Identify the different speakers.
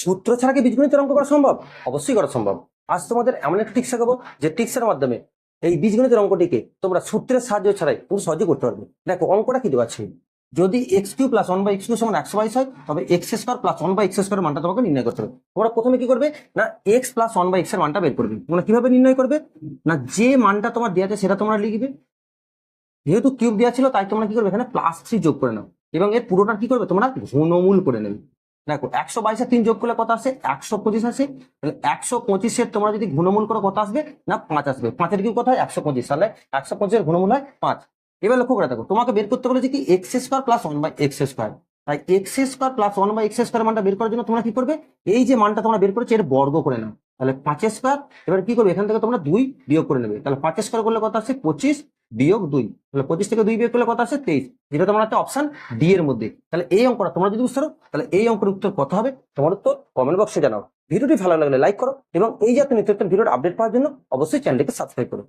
Speaker 1: সূত্র ছাড়া কি বীজগণিতের অঙ্ক করা সম্ভব? অবশ্যই করা সম্ভব। আজ তোমাদের এমন একটা টিক্স শেখাবো যে টিক্সের মাধ্যমে এই বীজগণিতের অঙ্কটিকে তোমরা সূত্রের সাহায্য ছাড়াই পুরো সহজে করতে পারবে। দেখো, অঙ্কটা কি দেওয়া আছে? যদি X Q plus one by X Q সমান একশো বাইশ হয়, তবে X square plus one by X square মানটা তোমাকে নির্ণয় করতে হবে। তোমরা প্রথমে কি করবে? না এক্স প্লাস ওয়ান বাই এক্সের মানটা বের করবে। তোমরা কীভাবে নির্ণয় করবে? না, যে মানটা তোমার দেওয়া আছে সেটা তোমরা লিখবে। যেহেতু কিউব দেওয়া ছিল, তাই তোমরা কি করবে? এখানে প্লাস থ্রি যোগ করে নাও। এবং এর পুরোটা কি করবে? তোমরা ঘনমূল করে নেবে। দেখো, একশো বাইশের তিন যোগ করলে কত আসে? একশো পঁচিশ আসে। তাহলে একশো পঁচিশের তোমরা যদি ঘনমূল করে, কত আসবে? না, পাঁচ আসবে। পাঁচের কি কথা হয় একশো পঁচিশ। তাহলে একশো পঁচিশের ঘনমূল হয় পাঁচ। এবার লক্ষ্য করে দেখো, তোমাকে বের করতে বলেছে কি? X square plus one by X square তাই X square plus one by X square মানটা বের করার জন্য তোমরা কি করবে? এই যে মানটা তোমরা বের করেছ, এর বর্গ করে নাও। তাহলে পাঁচ স্কোয়ার এবার কি করবে? এখান থেকে তোমরা দুই বিয়োগ করে নেবে। তাহলে পাঁচ স্কোয়ার করলে কত আসে? পঁচিশ। বিয়োগ দুই। তাহলে পঁচিশ থেকে দুই বিয়োগ করলে কত আছে তেইশ। যেটা তোমার একটা অপশন ডি এর মধ্যে। তাহলে এই অঙ্কটা তোমরা যদি পারো তাহলে এই অঙ্কের উত্তর কত হবে? তোমার উত্তর কমেন্ট বক্সে জানাও। ভিডিওটি ভালো লাগলে লাইক করো এবং এই জাতীয় নিত্য ভিডিওর আপডেট পাওয়ার জন্য অবশ্যই চ্যানেলটিকে সাবস্ক্রাইব করো।